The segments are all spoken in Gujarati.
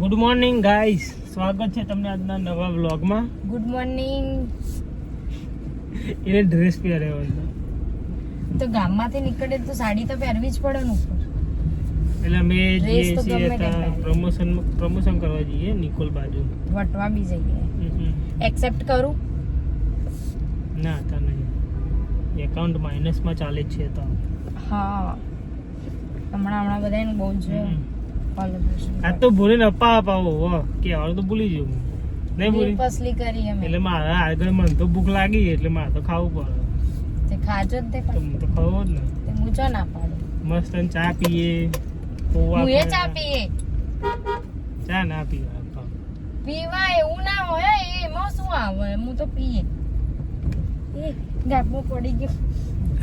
ગુડ મોર્નિંગ ગાઈસ સ્વાગત છે તમને આજના નવા વ્લોગમાં ગુડ મોર્નિંગ એને ડ્રેસ પહેર્યો હતો તો ગામમાંથી નીકળે તો સાડી તો પહેરવી જ પડે ને ઉપર. એટલે અમે જઈએ છીએ. પ્રમોશન પ્રમોશન કરવા જઈએ નિકોલ બાજુ. વટવા બી જઈએ. એક્સેપ્ટ કરું? ના તો નહીં. એકાઉન્ટ માઇનસમાં ચાલે છે તો. હા. હમણાં હમણાં બધાને બહુ જ હમ. કોલેબ્રેશન આ તો ભૂલીને અપા અપાવો હો. કહેવાનું તો ભૂલી જવું નહીં ભૂલી? પસલી કરી અમે. એટલે મારા આગળ મને તો ભૂખ લાગી એટલે મારે તો ખાવું પડે. તે ખાજો જ તે પણ. તો ખાવો જ ને. તે મૂજો ના પાડે? મસ્ત ચા પીએ પોવા હું એ ચા પીએ? ચા ના તો. પીવા એવું ના હોય એ એમાં શું આવે? હું તો પીએ. એ ગાબો પડી ગયો.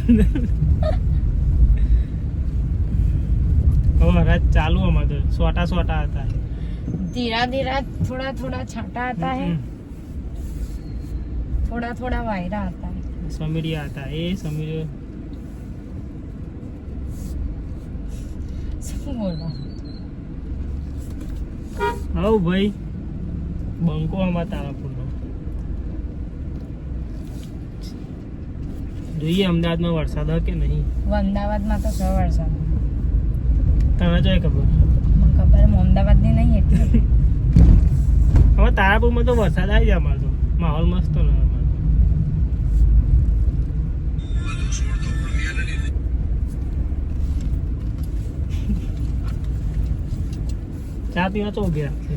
હવે રાત ચાલુ અમારે તો સોટા સોટા હતા. ધીરા ધીરા થોડા થોડા છાંટા હતા હે. થોડા થોડા વાયરા હતા. સમીરિયા હતા. એ સમીર શું બોલો? હવ ભાઈ. બંકો આમાં તારાપુરનો. જોઈએ અમદાવાદમાં વરસાદ હોય કે નહીં? અમદાવાદમાં તો છ વરસાદ. તને જોઈ ખબર? ખબર અમદાવાદની નહીં એટલે. હવે તારાપુરમાં તો વરસાદ આવી જાય અમારે તો. માહોલ મસ્ત ન ચા પીવા તો ઊભી રાખશે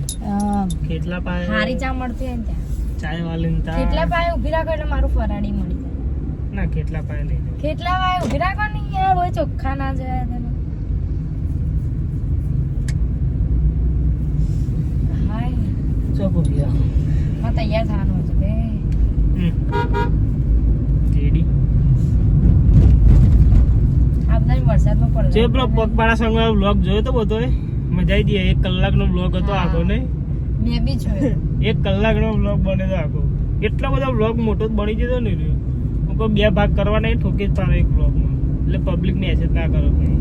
કેટલા પાય? હારી ચા મળતી હોય ત્યાં. ચાય વાલી કેટલા પાયે રાખો એટલે મારું ફરાડી મળી જાય. ના કેટલા પાય નહીં કેટલા પાયે ઊભી રાખો ને યાર હોય ચોખ્ખા ના જાય. તને હાય ચોક ઊભી રાખો માં તૈયાર થવાનું છે બે. રેડી. આ બધા વરસાદમાં પડે જે પેલો પગપાળા સંઘ બ્લોગ જોયો તો બધો મજા આવી ગઈ. એક કલાકનો બ્લોગ હતો આખો ને? મેં બી જોયો. એક કલાકનો બ્લોગ બને તો આખો. એટલો બધો બ્લોગ મોટો બની જતો ને હું કોઈ બે ભાગ કરવાના ઠોકી જ તારે એક બ્લોગમાં એટલે પબ્લિક મેસેજ ના કરો ભાઈ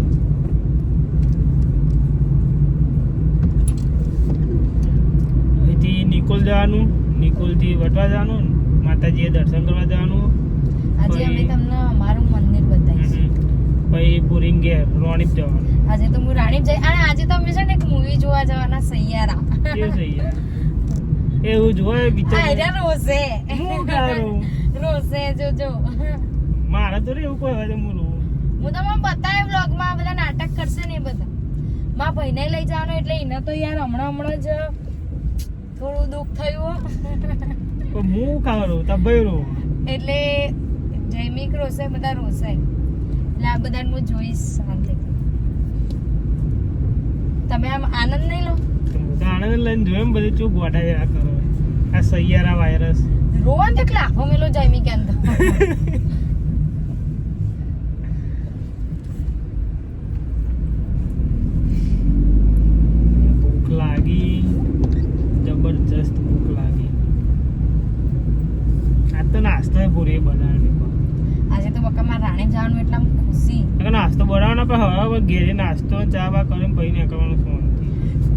અહીંથી નિકોલ જવાનું નિકોલથી વટવા જવાનું માતાજીએ દર્શન કરવા જવાનું. આજે અમે તમને અમારું મંદિર બતાવીશું. પછી ઘેર રોણીપ જવાનું. આજે તો હું રાણીપ જઈ અને આજે તો અમે છે ને એક મૂવી જોવા જવાના સૈયારા. કેવું સૈયારા. એવું જોયે આ રોસે એરા રોશે હું કરું? રોશે જોજો. મારે તો રે એવું કોઈ હોય હું રોવું. હું તમને બતાવે વ્લોગમાં બધા નાટક કરશે ને બધા. ભાઈ ભાઈને લઈ જવાનો એટલે એને તો યાર હમણાં હમણાં જ થોડું દુઃખ થયું હો. કાળું તબેરું એટલે જૈમિક રોસે બધા રોશે એટલે આ બધા હું જોઈશ શાંતિ. તમે આમ આનંદ નહીં લો? આનંદ લઈને જોયો બધી ચૂપ ગોઠા જેવા કરો. આ સૈયારા વાયરસ રોવા ને એટલે આંખો મેલો જૈમિક અંદર ભૂખ લાગી જબરજસ્ત ભૂખ લાગી આ તો નાસ્તો પૂરી બનાવવાની આજે તો બકામાં રાણે જવાનું એટલે આમ ખુશી પણ નાસ્તો બનાવવાનો પણ હવે ઘેરે ચા બા કરીને પછી કરવાનો ફોન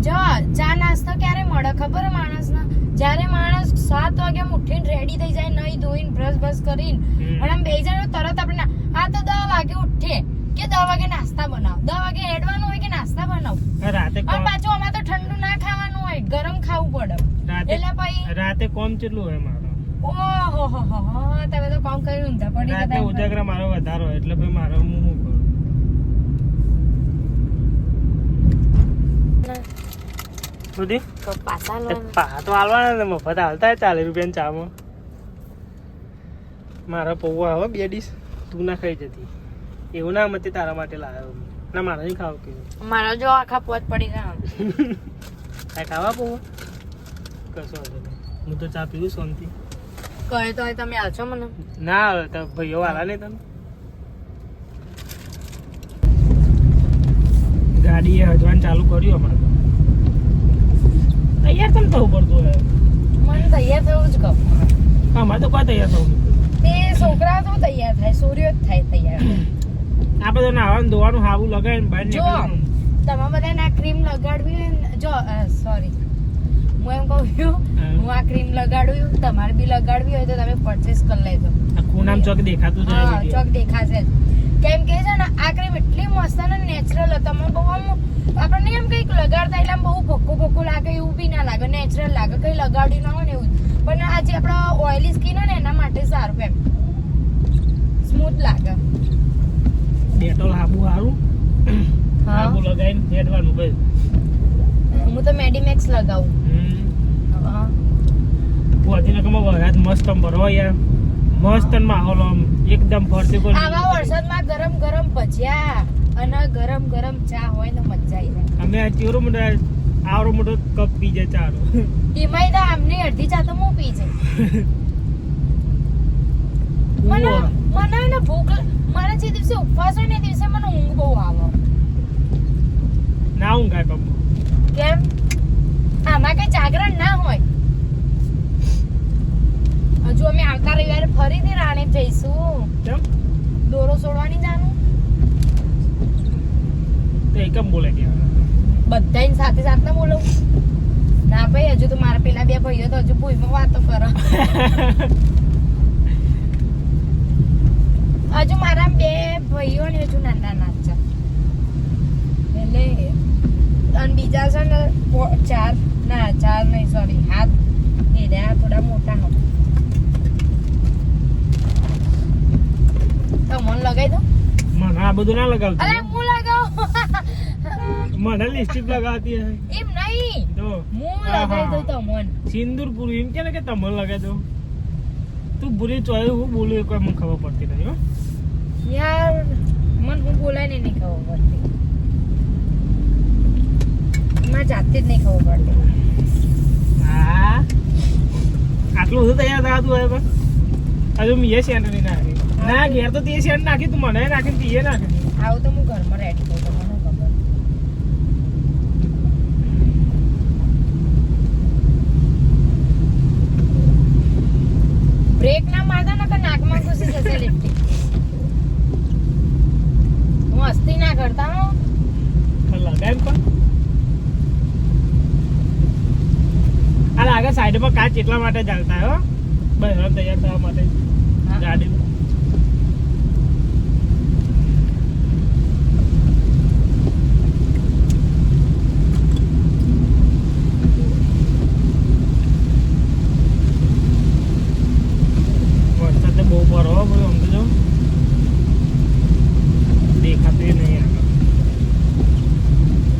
જો ચા નાસ્તો ક્યારે મળે ખબર માણસ જ્યારે માણસ સાત વાગે ઉઠીને રેડી થઈ જાય નહીં ધોઈને બ્રશ બ્રશ કરીને. અને આમ બે જણ તરત આપણે આ તો દસ વાગે ઉઠે કે દસ વાગે નાસ્તા બનાવ? દસ વાગે હેડવાનું હોય કે નાસ્તા બનાવ? રાતે પાછું અમારે તો ઠંડુ ના ખાવાનું હોય ગરમ ખાવું પડે. એટલે પછી રાતે કોમ કેટલું હોય મારો? ઓહો હો હો હો તમે તો કામ કર્યું ઊંધા પડી રાતે ઉજાગરા મારો વધારો એટલે ભાઈ મારો હું શું કરું સુધી? પા તો હાલવાના ને મફત હાલતા ચાલીસ રૂપિયાની ચામાં. મારા પૌવા હવે બે ડીશ. તું ના ખાઈ જતી. એવું ના મતે તારા માટે લાવ્યો ના મારા નહીં ખાવ કે મારા જો આખા પોત પડી ગયા. કાંઈ ખાવા પૌવા કશો વાંધો નહીં. હું તો ચા પીવું શાંતિ. કહે તો તમે આવશો મને. ના આવે તો ભાઈઓ વાળા નહીં તમે. ગાડી હજવાન ચાલુ કર્યું અમારે તૈયાર કેમ થવું પડતું હોય? મને તૈયાર થવું જ કહું મારે તો કોઈ તૈયાર થવું તે છોકરા તો તૈયાર થાય સૂર્ય જ થાય તૈયાર. આપણે તો નાવાનું ધોવાનું હાવું લગાવીને બહાર જો. નીકળવાનું. તમે બધા ના ક્રીમ લગાડવી હોય ને જો સોરી હું એમ કહું છું હું. આ ક્રીમ લગાડું તમારે બી લગાડવી હોય તો તમે પરચેસ કરી લેજો. ખૂનામ ચોક દેખાતું ચોક દેખાશે. કેમ કે છે ને આ ક્રીમ એટલી મસ્ત અને નેચરલ હતા. તમે બહુ આમ આપણને એમ કંઈક લગાડતા એટલે આમ બહુ ભક્કું ભક્કું લાગે એવું બી ના લાગે. નેચરલ લાગે કંઈ લગાડ્યું ના હોય ને એવું. પણ આ જે આપણા ઓઇલી સ્કિન હોય ને એના માટે સારું એમ. સ્મૂથ લાગે. ડેટોલ હાબુ સારું હા. હાબુ લગાવીને ફેરવાનું ભાઈ હું તો મેડીમેક્સ લગાવું. હમ. હા. કમો વરસાદ મસ્ત ભરવા યાર મસ્ત માહોલ એકદમ ફરતી પણ આવા વરસાદમાં ગરમ ગરમ ભજીયા અને ગરમ ગરમ ચા હોય ને મજા આવી જાય. અમે આ ચેવડો મોટો આવડો મોટો કપ પી જાય ચારો એમાંય તો આમની અડધી ચા તો હું પી જાય. મને મને ને ભૂખ મને જે દિવસે ઉપવાસ હોય ને દિવસે મને ઊંઘ બહુ આવે. ના ઊંઘાય બાપુ કેમ? આમાં કઈ જાગરણ ના હોય. હજુ અમે આવતા રવિવારે ફરીથી રાણે જઈશું. દોરો છોડવાની જાનું તો એકમ બોલે બધાની સાથે સાથે બોલવું. ના ભાઈ હજુ તો મારા પેલા બે ભાઈઓ તો હજુ ભૂઈમાં વાતો કરો. હજુ મારા બે ભાઈઓ ને હજુ નાના નાના છે. એટલે અને બીજા છે ને ચાર ના ચાર નહીં સોરી હાથ. એ રહ્યા થોડા મોટા હો તો મને લગાવી દો. મને આ બધું ના લગાવતું અરે હું લગાવ? મને લિપસ્ટિક લગાવતી હે એમ નહીં. તો. હું લગાવી દઉં તમને સિંદૂર પૂરું એમ કે ને કે તમે લગાવી દો. તું ભૂલી ચોય હું બોલું એક મને ખબર પડતી નહીં હો. યાર મન હું બોલાય ને નહીં ખબર પડતી. મારે જાતે જ નહીં ખબર પડતી. હા. આટલું બધું તૈયાર થતું હોય પણ. હજુ મેં સેન્ટ નહીં નાખી ના ઘેર તો તે શેર નાખી તું મને નાખી તીએ નાખી. આવું તો હું ઘરમાં રેડી તો મને ખબર? બ્રેક ના મારતા નાકમાં ઘૂસી જશે લિપસ્ટિક હું હસ્તી ના કરતા હો. લગાય પણ. આ લાગે સાઈડમાં કાચ એટલા માટે ચાલતા હો બસ તૈયાર થવા માટે ગાડી વરસાદ તો બહુ પડો હો બધું આમ તો જો દેખાતું ય નહીં આગળ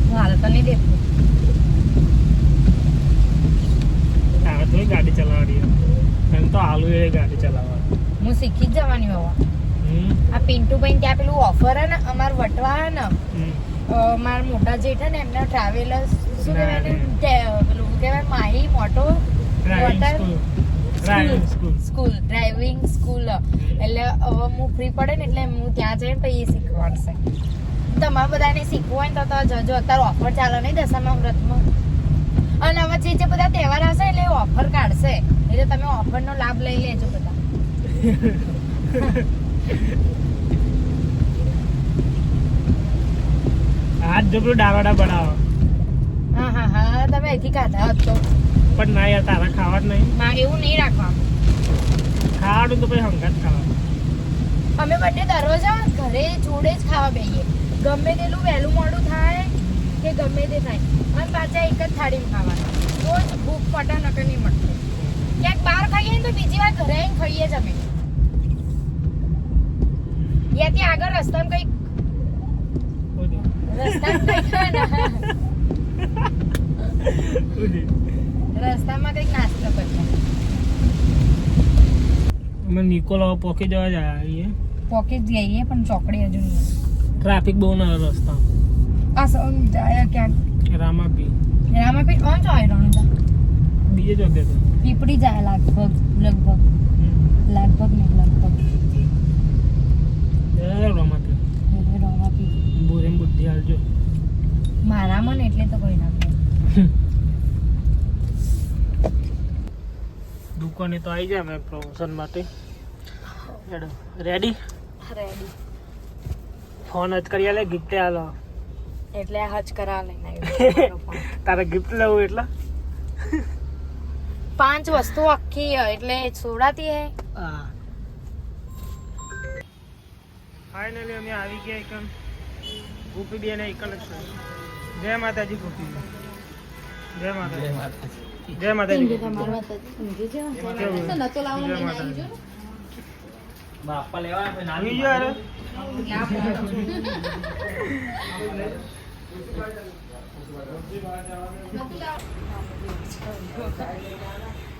હું હાલ તો નહીં દેખું તારે થોડી ગાડી ચલાવવાની એમ તો આલુ એ ગાડી ચલાવવા હું શીખી જ જવાની હોવા હમ આ પિન્ટુભાઈ ત્યાં પેલું ઓફર હે ને અમાર વટવા હે ને હમ અ, મારા મોટા જેઠ હે એમના શું કહેવાય ને પેલું કહેવાય? માહી મોટો school driving school school driving school એટલે હવે હું ફ્રી પડે ને એટલે હું ત્યાં જઈને પછી શીખવાડશે. તમારે બધાને શીખવું હોય ને તો જજો અત્યારે ઓફર ચાલે નહીં દશામા વ્રતમાં અને હવે જે જે બધા તહેવાર હશે એટલે ઓફર કાઢશે. એટલે તમે ઓફરનો લાભ લઈ લેજો બધા. જોપડું ડાવાડા બનાવો. હા હા હા તમે અહીંથી ખાધા હોત તો. પણ ના યાર તારા ખાવા જ નહીં. માં એવું નહીં રાખવાનું. ખાવાનું તો પછી હંગાત ખાવા અમે બંને દરરોજ ઘરે જોડે જ ખાવા બેહીએ. ગમે તેલું વહેલું મોડું થાય કે ગમે તે થાય. અને પાછા એક જ થાળીમાં ખાવાના. તો જ ભૂખ પટા નકર નહીં મળતી. ક્યાંક બહાર ખાઈએ તો બીજી વાર ઘરે આવીને ખાઈએ જ અમે. ત્યાંથી આગળ રસ્તામાં કંઈક રસ્તામાં કંઈક રસ્તામાં કંઈક નાસ્તો કરતા અમે નિકોલા પોકી જવા જ આવીએ જ જઈએ પણ ચોકડી હજુ ટ્રાફિક બહુ ના રસ્તા. આ સમ જાય ક્યાંક? રામાપી રામાં પી કોણ જાય રણુજા? બીજે ચોકે તો. પીપળી જાય લગભગ લગભગ. લગભગ ને લગભગ. એ રામાપી રામાપી બોરેમ બુદ્ધિ હાલજો. મારા મન એટલે તો કોઈ ના દુકાને તો આવી જાય અમે પ્રમોશન માટે. રેડી રેડી ફોન જ કરી આલે ગિફ્ટ આલો. એટલે હજ કરા લઈને તારે ગિફ્ટ લેવું એટલે? પાંચ વસ્તુ આખી એટલે છોડાતી હે. હા. ફાઇનલી અમે આવી ગયા એકમ ગોપી બેન એકલ જ જય માતાજી ગોપી. જય માતાજી. જય માતાજી? જય માતાજી. બાપા લેવા નાની જો અરે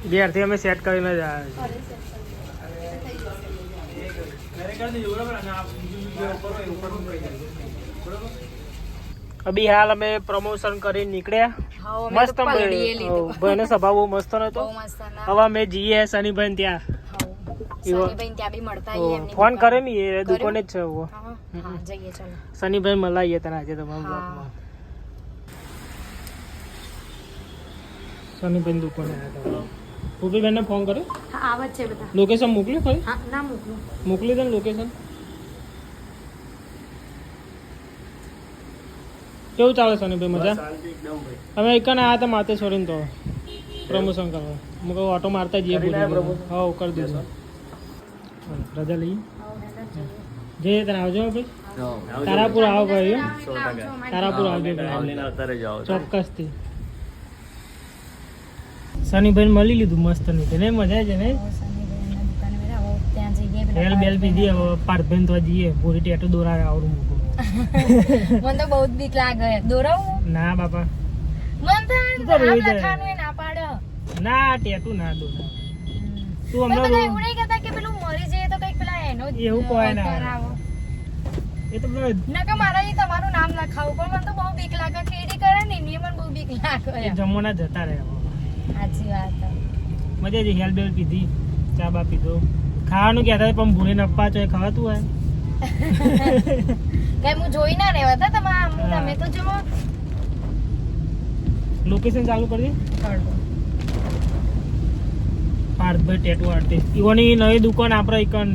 ઘેરથી અમે સેટ કરીને જ આવ્યા છીએ. અભી હાલ અમે પ્રમોશન કરી નીકળ્યા. મસ્ત ભાઈનો સ્વભાવ બહુ મસ્ત નતો. હવે અમે જઈએ શનિભાઈ ત્યાં. ફોન કરે ને એ દુકાને જ છે શનિભાઈ મલાઈએ તને આજે તમારા. બ્લોગમાં શનિભાઈ દુકાને આવ્યા ને ફોન કર્યો? આવા છે બધા. લોકેશન મોકલ્યું ખરી ના મોકલું. મોકલી દે લોકેશન કેવું ચાલે શનિભાઈ મજા? અમે એકને આવ્યા હતા માતે છોડીને તો. પ્રમોશન કરવા. હું કહું ઓટો મારતા જઈએ. હા કરી દીધું રજા લઈએ? જઈએ તને આવજો ભાઈ. તારાપુર આવો ભાઈ તારાપુર આવજો ચોક્કસથી. શનિભાઈ મળી લીધું મસ્ત નહીં ને મજા છે ને બેલ બેલ પીધી હવે પાર્થભાઈ તો જઈએ. પૂરી ટેટો દોરા આવડું મૂકું. મને તો બહુ જ બીક લાગે. દોરાવું? ના બાપા. મન નામ લખાનું એ ના પાડે. ના ટેટુ ના દોરાવે. તું બધા એવું નહીં કહેતા કે પેલું મરી જાય તો કંઈક પેલા એનો એવું કોઈ ના. કરાવો. એ તો પેલો ના કે મારા એ તમારું નામ લખાવું પણ મને તો બહુ બીક લાગે કેડી કરે ને એની મને બહુ બીક એ લાગે જમવાના જતા રહે. સાચી વાત મજા જે હેલ બેલ પીધી ચા બા પીધો. ખાવાનું કહેતા હતા પણ ભૂલે નપ્પા ચોય ખાવાતું હોય. કઈ હું જોઈ ના રહેવા તા તમે આમ તમે તો જો લોકેશન ચાલુ કરી દે. પાર્થભાઈ ટેટુ આર્ટિસ્ટ ઈવોની નવી દુકાન આપણે એકન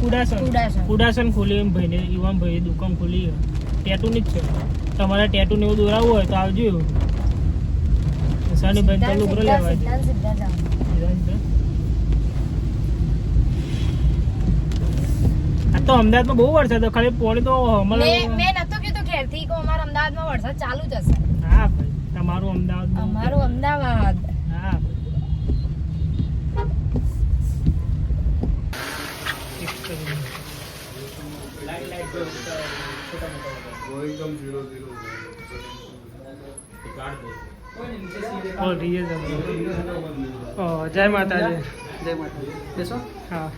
કુડાસન. કુડાસન. કુડાસન ખોલી એમ ભાઈને. ઈવાન ભાઈ દુકાન ખોલી ટેટુની જ છે. તમારે ટેટુ ને એવું દોરાવવું હોય તો આવજો. સની ભાઈ ચાલુ કરો લેવા તો અમદાવાદમાં બહુ વરસાદ હતો. ખાલી પોણી તો હમણાં મેં નતું કીધું ઘેરથી કે અમારા અમદાવાદમાં વરસાદ ચાલુ જ હશે. હા ભાઈ તમારું અમદાવાદ અમારું અમદાવાદ. હા જય માતાજી. જય માતા બેસો. હા.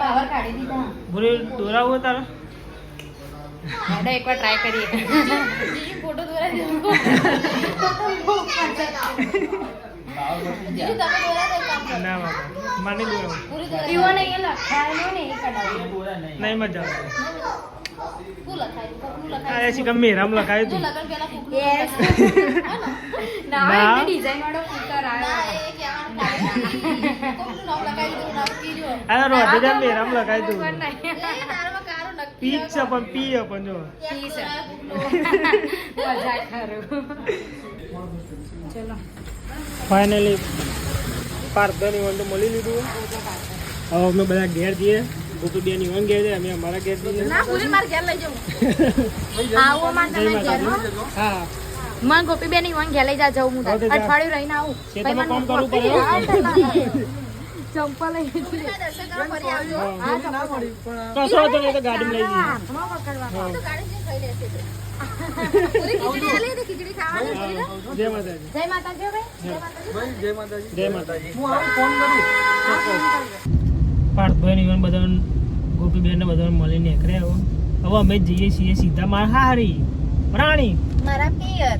પાવર ભૂરી દોરાવું તારે. હેડો એકવાર ટ્રાય કરીએ. ફોટો દોરાઈ ના દોરાવું. ઈવો ને એ લખાયેલો ને એ કઢાવ્યો નહીં મજા આવે. આ એસી ગમે રામ લખાયું તું Yes. ના ના. એ ડિઝાઇન વાળો સ્ટીકર આવ્યો આ રોધે જા મેરામ લખાયું તું કારો નક્કી પી છે પણ પી છે પણ જો પી છે. મજા કરો ચલો ફાઇનલી ઇવન તો મળી લીધું હવે અમે બધા ઘેર જઈએ ગોપીબેન ઇવન ઘેર છે અમે અમારા ઘેર ના પૂરી મારે ઘેર લઈ જાઉં. આવો માં તમે ઘેર હો. મને ગોપીબેન ઈવન લઈ જા જાઉં હું. અઠવાડિયું રહીને આવું. પછી મને કામ કરવું પડે, ચંપલ લઈ જઈએ. તો નહીં તો ગાડીમાં લઈ જઈએ. જય માતાજી. જય માતાજી જય માતાજી. જય માતાજી. હું આવું ફોન કરું. પાર્થભાઈ ને બધા ગોપીબેન ને બધા મળીને એકરે હવે હવે અમે જઈએ છીએ સીધા માર હારી પ્રાણી. મારા પિયર.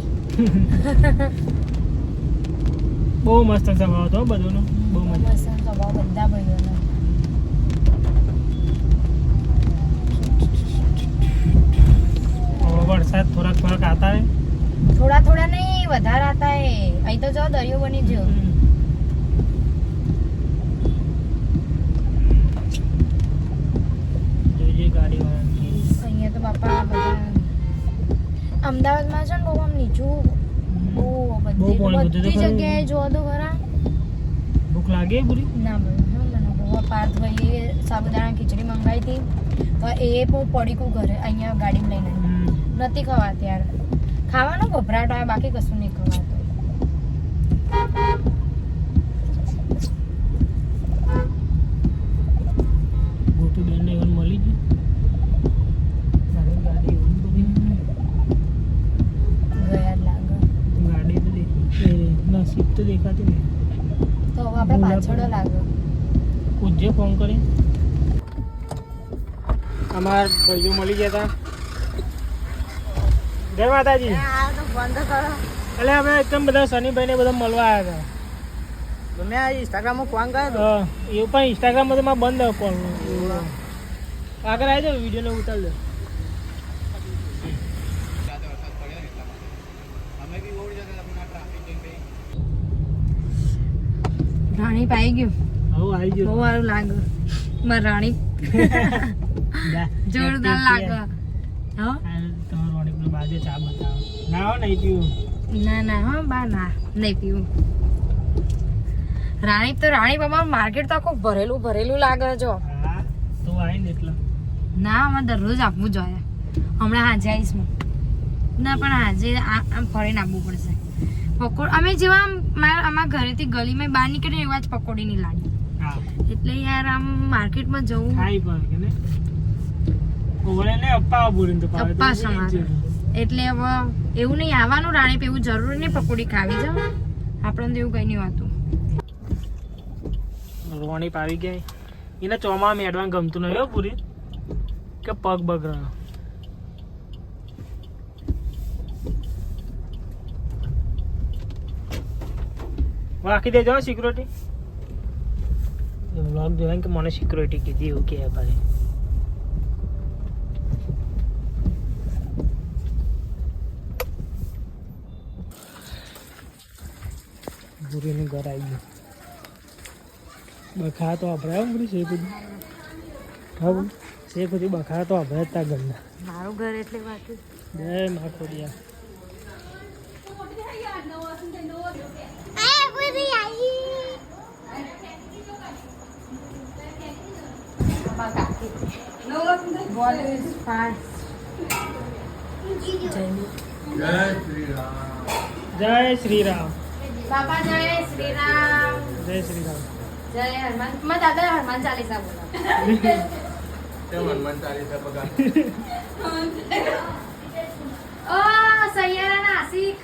બહુ મસ્ત સ્વભાવ હતો બધોનો. બહુ મસ્ત સ્વભાવ બધા ભાઈઓનો. હવે વરસાદ થોડાક થોડાક આતા હે થોડા થોડા નહીં વધારે આતા હે અહીં તો જો દરિયો બની ગયો જોઈએ ગાડી વાળા અહીંયા તો બાપા અમદાવાદમાં છે ને બહુ આમ નીચું બહુ બધી બધું બધી. જગ્યાએ જોવા તો ખરા. ભૂખ લાગે પૂરી ના પાર્થભાઈએ સાબુદાણા ખીચડી મંગાવી હતી. તો એ બહુ પડીકું ઘરે. અહીંયા ગાડી લઈને. નથી ખવાતી યાર. ખાવાનો ગભરાટ હોય બાકી કશું નહીં ખવાતું ગોટુ બેન ને એવું મળી ગયું મારી ગાડી એવું બધી ગયા જ લાગે ગાડી તો દેખી એ નસીબ તો દેખાતી નહીં તો હવે આપણે પાછળ લાગે પૂજ્ય ફોન કરી. અમાર ભાઈઓ મળી ગયા હતા જય માતાજી. બંધ કરો. એટલે અમે એકદમ બધા શનિભાઈ ને બધા મળવા આવ્યા ઇન્સ્ટાગ્રામમાં ફોન કર્યો હતા એવું પણ ઇન્સ્ટાગ્રામમાં તો મારે બંધ કોલ આગળ આવી જાવ વીડિયો ને ઉતાર દે. રાણી પાઈ ગયું. હવે આવી બહુ સારું લાગે મારી રાણી. જોરદાર લાગે હા? તમારો વાણી પેલો બાજુ ચા બતાવો ના હો નહીં પીવું. ના ના હા બા ના નહીં પીવું. રાણી તો રાણી બાબા માર્કેટ તો આખું ભરેલું ભરેલું લાગે જો. તો આવી એટલે. ના અમે દરરોજ આપવું જોઈએ હમણાં હાજે આવીશ. ના પણ હાજે આ- આમ ફરીને આપવું પડશે. પકોડ અમે જેવા અમારા ઘરેથી ગલીમાં બહાર નીકળીને એવા જ પકોડીની લાડી. એટલે યાર આમ માર્કેટમાં જવું. ખાઈ કે ને ઓવળે ને અપ્પા બોલીને તો પાવે અપ્પા સમાર એટલે હવે એવું નહીં આવવાનું રાણી પે એવું જરૂરી નહીં પકોડી ખાવી જાવ આપણને એવું કઈ નહીં હોતું. રોણી પાવી ગઈ એને ચોમા મેડવાનું ગમતું નહીં હો પૂરી. કે પગ બગડા રાખી દેજો સિક્યુરિટી વ્લોગ જોયા કે મને સિક્યુરિટી કીધી એવું કે ભાઈ પૂરીનું ઘર આવી ગયું બખા તો અભરાય પૂરી છે બધી હા છે બધી બખા તો અભરાય તા ઘરના મારું ઘર એટલે બાકી જય શ્રી રામ જય શ્રી રામ બાપા જય શ્રી રામ જય શ્રી રામ જય હનુમાન મારા દાદા હનુમાન ચાલીસા બોલો ઓ સૈયારા નાસિક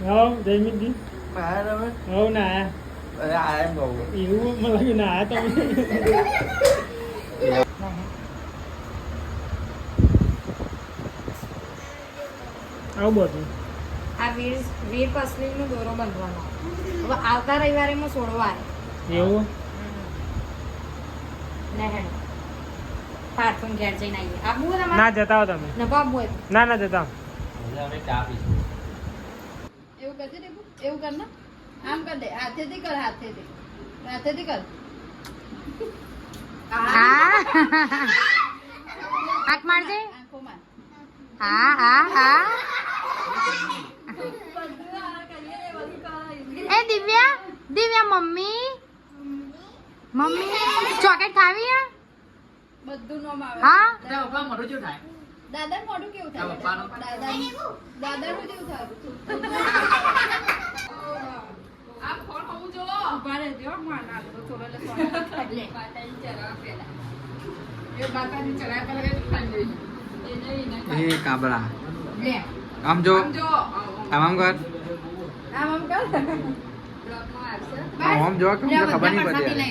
હવ જયમીતજી હવ ના એવું મને લાગ્યું ના તમે આવું બધું આ વીર વીર પસલીનો દોરો બાંધવાનો. હવે આવતા રવિવારે હું એવું નહેણ પાર્થુન ઘેર જઈને આવીએ. આબુ ના જતા હો તમે. નભો આબુ ના ના જતા કરજે એવું કર ને. આમ કર દે હાથેથી કર હાથેથી. હાથેથી કર. મારજે. આંખોમાં હા હા હા. એ Divya Divya mummy. Mummy chocolate ખાવી હે? બધું નોમ આવે. હા? દાદા મોઢું કેવું થાય? દાદા દાદા નું કેવું થાય? આ ફોન હોવું જો. ઊભા રહેજો માર ના તો થોડો લે ફોન. લે માતાજી ચરાવા પેલા. એ માતાજી ચરાવા પેલા કે ખાઈ લઈ એ કાબરા. લે. આમ જો. આમ જો. આમ આમ કર. આમ આમ કર. આમ આમ જો કે ખબર નહીં પડે લે.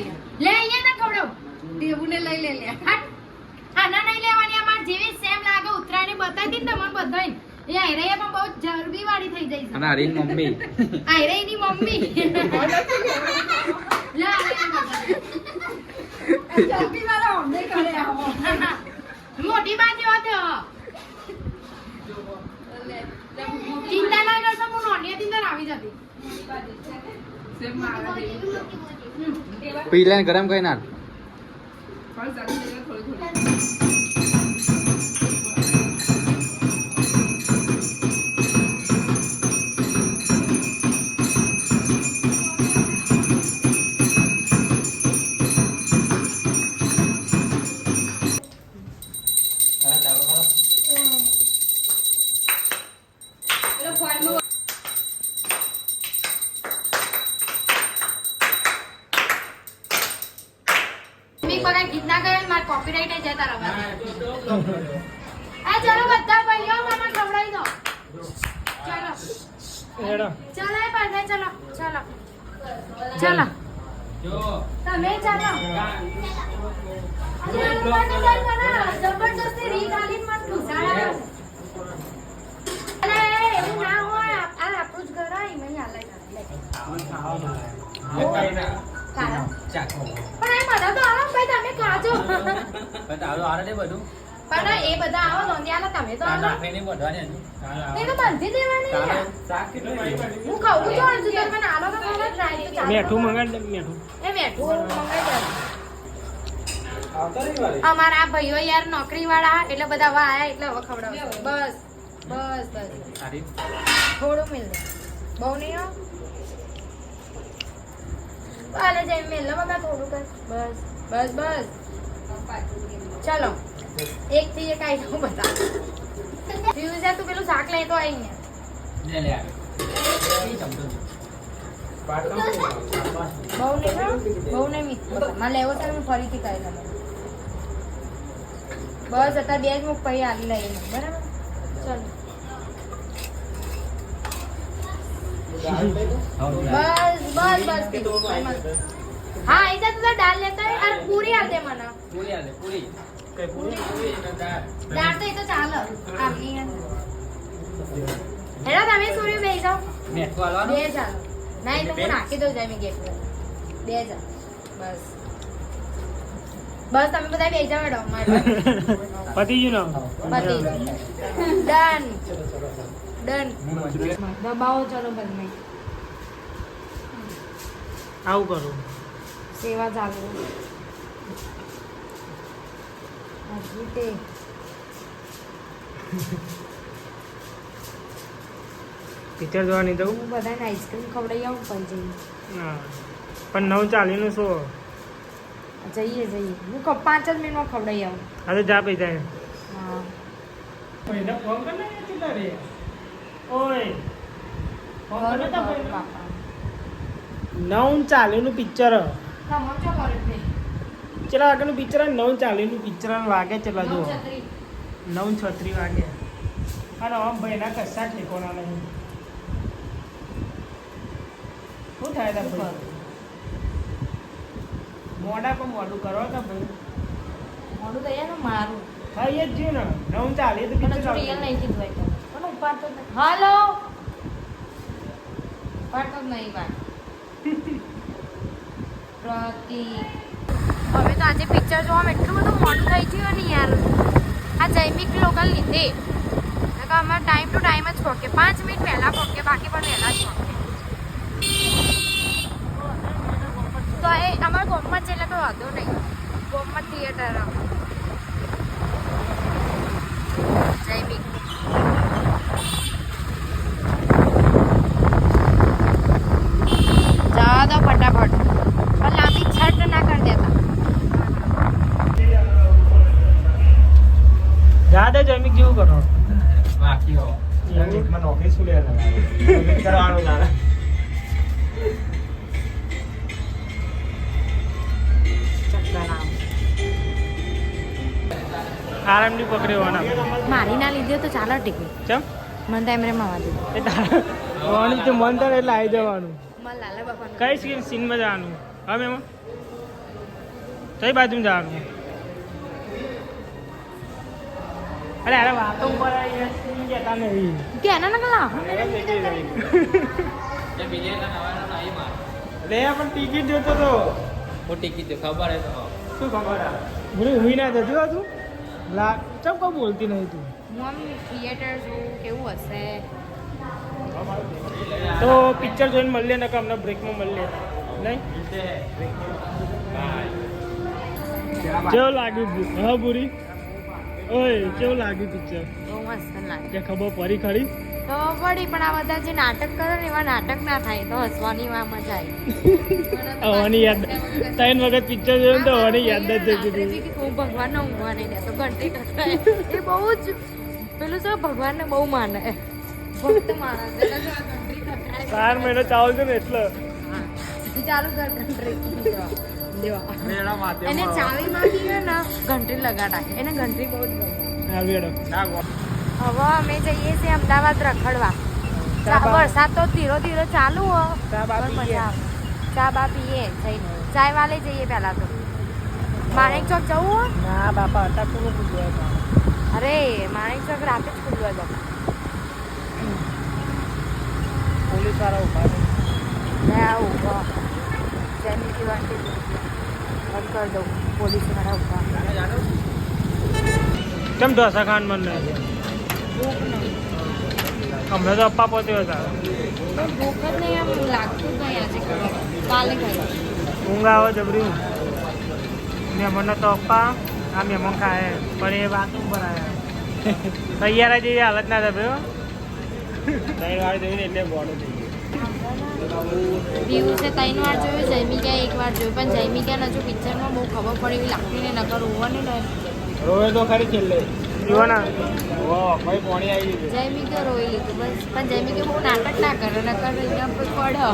અહીંયા ના ખવડાવ. ટેબુને લઈ લે લે. હટ આના નહીં લેવાની અમાર જેવી સેમ લાગે ઉતરાયણી બતાવી ને તમને બધાય એ આયરાએ પણ બહુ ચરબી વાળી થઈ જાય અને હરીન મમ્મી. આયરાઈની મમ્મી. લે આ વાળા અમને કરે આવો. મોટી હોત લે ચિંતા ના કરશો હું નોની હતી ત્યારે આવી જતી. પીલા ગરમ કઈ થોડી થોડી પણ એ બધા તો આવો ભાઈ તમે ખાજો પણ એ બધા આવો નોંધ્યા તમે તો આવો એ તો બાંધી દેવાની હું. ખાઉં છું હજુ તો મને આલો તો ખરો try તો ચાલે. મેઠું મંગાડ મેઠું એ મેઠું. મંગાઈ અમારા આ ભાઈઓ યાર નોકરી વાળા એટલે બધા હવે આયા એટલે હવે બસ બસ બસ. થોડું મિલ બહુ નહીં હો હાલે જાય મેલ લો બકા થોડું કર બસ બસ બસ ચલો એક થી એક આઈ દઉં બધા ફ્યુઝ તું પેલું શાક લઈ તો આઈ ને બહુ નહીં હો? બહુ નહીં મીઠ બકા મારે લેવો છે હું ફરીથી કરી લઉં બસ અત્યારે બે જ મુખ પછી આલી લઈને બરાબર ચલો બસ બસ બસ કીધું. હા એ તું તો દાળ લેતા હોય અને પૂરી આલ દે મને દાળ. તો એ તો ચાલે. આમની હેડા તમે સૂર્ય બે જાઓ. બે ચાલો ના એ તો હું નાખી દઉં જાય ગેટ પર. બે જાઓ. બસ. બસ તમે બધા બે જાઓ પતી ગયું ને? પતી ડન. ડન દબાવો ચલો બંને. આવું કરું. સેવા ચાલુ. હજી તે પિક્ચર જોવા નહીં જવું હું બધાને આઈસ્ક્રીમ ખવડાવી આવું પણ જઈએ હા. પણ નવ ચાલીનું શું? જઈએ જઈએ હું પાંચ જ મિનિટમાં ખવડાવી આવું. હા તો જા પૈસા હા. ફોન કરના કેટલા રે ઓય. ને. નવ ચાલીનું પિક્ચર ચલા આગળનું પિક્ચર નવ ચાલીનું પિક્ચર વાગે ચલા જો નવ છત્રી. વાગે. અને આમ ભાઈના કશા ઠેકોના નહીં શું થાય તા ભાઈ? મોડા પણ મોડું કરો તા ભાઈ. મોડું તો મારું. હા એ જ જ્યું ને. નવ ચાલી તો પિક્ચર નહીં કીધું ઉપાડતો હાલો. ઉપાડતો જ નહીં વાત પ્રતિક. હવે તો આજે પિક્ચર જોવામાં એટલું બધું મોડું થઈ ગયું ને યાર. આ જૈમિક લોકલ લીધે. અમારે ટાઈમ ટુ ટાઈમ જ પહોંચે પાંચ મિનિટ પહેલાં પહોંચે બાકી પણ વહેલા જ પહોંચે તો એ અમારા ગોમમાં છે એટલે કોઈ વાંધો નહીં. ગોમમાં થિયેટર જૈમિક જવા દો ફટાફટ પણ લાંબી છટ ના કરી દેતા જા દે જૈમિક જેવું કરો જૈમિકમાં નોકરી શું લેવાનું? કરવાનું તારે આરામથી પકડ્યો મારી ના લીધે તો ચાલો ટિકિટ. ચમ? મને તો એમ રે માવા દીધું વાણી તો મન થાય એટલે આવી જવાનું. મને લાલા બાપા કઈ સીન સીનમાં જવાનું? હવે એમાં? કઈ બાજુ જવાનું? અરે અરે વાતો ઉપર આવી? કહેતા નહીં કે એના લે પણ ટિકિટ જોતો તો. ખબર શું ખબર આ? મને ઊંઘી ના જતું તું? લા ચમ કોઈ બોલતી નહીં તું? હું થિયેટર જોઉં કેવું હશે? તો પિક્ચર જોઈને મળીએ ને કે અમને બ્રેકમાં મળીએ નહીં? કેવું લાગ્યું? હા બુરી ઓય કેવું લાગ્યું પિક્ચર બહુ મસ્ત લાગે કે ખબર પડી ખરી? તો પડી પણ આ બધા જે નાટક કરે ને એવા નાટક ના થાય તો હસવાની માં મજા આવી હવાની યાદ ત્રણ વખત પિક્ચર જોયું ને તો હવાની યાદ જ જતી હતી. હું ભગવાન ભગવાનને ઊંઘવા નહીં દેતો ઘંટી એ બહુ જ પેલું શું ભગવાનને બહુ માને. ભક્ત માણસ ચાર મહિનો ચાલુ છે ને એટલે. ચાલુ કર ઘંટડી એને ને ઘંટડી લગાડાય એને બહુ જ હવે અમે જઈએ છીએ અમદાવાદ રખડવા. વરસાદ તો ધીરો ધીરો ચાલુ હો. ચા બા પીએ. જઈને. ચાય વાલે જઈએ પહેલા તો. માણેક ચોક જવું હો? ના બાપા નું પૂછ્યું અરે માણેક ચોક રાતે જ ખુલ્લું હતું પોલીસવાળા ઊભા આવું ઊભા. જેની વાંટી બંધ કરી દઉં. પોલીસવાળા ઊભા કેમ ઢોસા ખાન મને હમણાં તો અપ્પા પહોંચ્યો હતા. ભૂખ જ નહીં એમ લાગતું નહીં આજે કાલે ખાઈ ઊંઘ આવે જબરી મહેમાનને તો અપ્પા આ મહેમાન ખાય. પણ એ વાત ઉપર આવ્યા તૈયાર જેવી હાલત ના થયો ત્રણ વાર જોઈને એટલે બોડો છે ત્રણ વાર જોયું જૈમિકા એક વાર જોયું. પણ જૈમિકા હજુ પિક્ચરમાં બહુ ખબર પડે એવી લાગતી ને નકર હોવાની ને રોવે તો ખરી છેલ્લે. જુઓ ને ભાઈ પોણી આવી ગયું જૈમિકા રોઈ લીધું બસ. પણ જૈમિકા બહુ નાટક ના કરે નકર પડે.